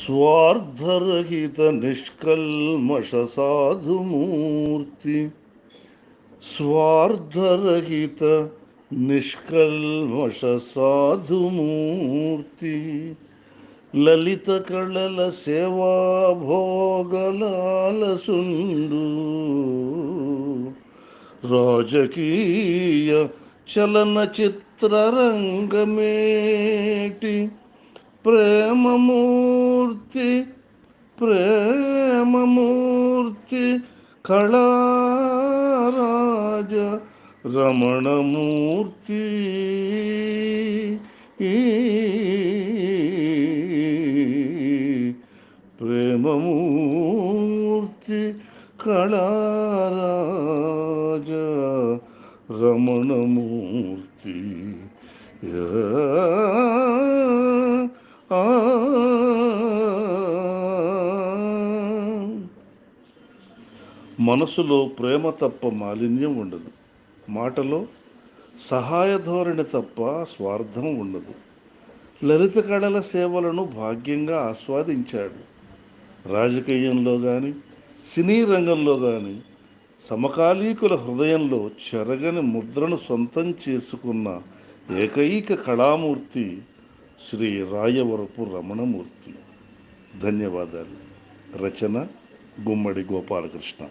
స్వార్థరహిత నిష్కల్మష సాధుమూర్తి. స్వార్థరహిత నిష్కల్మష సాధుమూర్తి. లలిత కళల సేవాభోగలాలసుండు. రాజకీయ చలనచిత్రరంగమేటి प्रेम मूर्ति प्रेम मूर्ति खड़ाराज रमण मूर्ति प्रेम मूर्ति खड़ाराज रमण मूर्ति yeah మనసులో ప్రేమ తప్ప మాలిన్యం ఉండదు. మాటలో సహాయ ధోరణి తప్ప స్వార్థం ఉండదు. లలిత కళల సేవలను భాగ్యంగా ఆస్వాదించాడు. రాజకీయంలో కానీ సినీ రంగంలో కానీ సమకాలీకుల హృదయంలో చెరగని ముద్రను సొంతం చేసుకున్న ఏకైక కళామూర్తి శ్రీ రాయవరపు రమణమూర్తి. ధన్యవాదాలు. రచన గుమ్మడి గోపాలకృష్ణ.